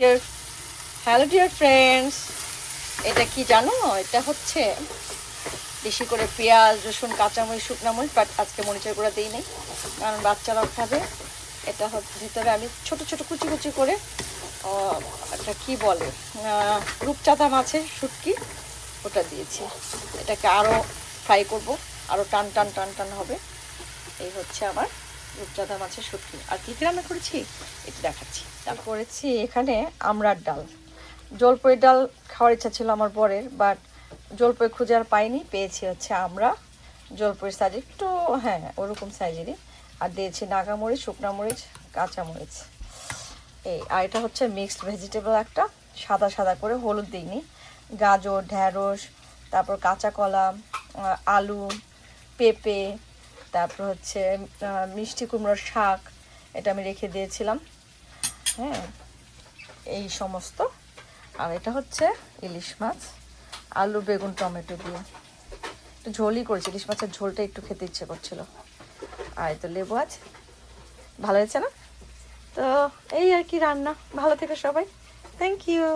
Hello dear friends এটা কি জানো? এটা হচ্ছে বেশি করে পেঁয়াজ, রসুন, কাঁচামরিচ শুকনা মরিচ বাট আজকে মরিচের গুঁড়া দিই নেই কারণ বাচ্চারাও খাবে। এটা ভিতরে আমি ছোট ছোট, কুচি কুচি করে একটা কি বলে? রূপচাঁদা মাছের শুটকি, ওটা দিয়েছি। এটাকে আরও ফ্রাই করব। আরও টান টান টান টান হবে। এই হচ্ছে আমার রূপচাঁদা মাছের শুটকি আর কী কী রান্না করেছি? এটা দেখাচ্ছি। তারপর করেছি? এখানে আমড়ার ডাল। জলপই ডাল খাওয়ার ইচ্ছা ছিল আমার বরের বাট জলপই খুঁজে আর পাইনি। পেয়েছি হচ্ছে আমরা। জলপইয়ের সাইজ একটু হ্যাঁ ওরকম সাইজেরই। আর দিয়েছি নাগামরিচ শুকনা মরিচ কাঁচা মরিচ এই আর এটা হচ্ছে মিক্সড ভেজিটেবল একটা। সাদা সাদা করে হলুদ দিইনি। গাজর ঢ্যাঁড়স তারপর কাঁচা কলা আলু পেঁপে তারপর হচ্ছে মিষ্টি কুমড়োর শাক, এটা আমি রেখে দিয়েছিলাম। হ্যাঁ এই সমস্ত। আর এটা হচ্ছে ইলিশ মাছ, আলু, বেগুন, টমেটো দিয়ে। একটু ঝোলই করেছি, ইলিশ মাছের ঝোলটা একটু খেতে ইচ্ছে করছিল। আর তো লেবু আছে। ভালো হয়েছে না? তো এই আর কি রান্না। ভালো থেকে সবাই। Thank you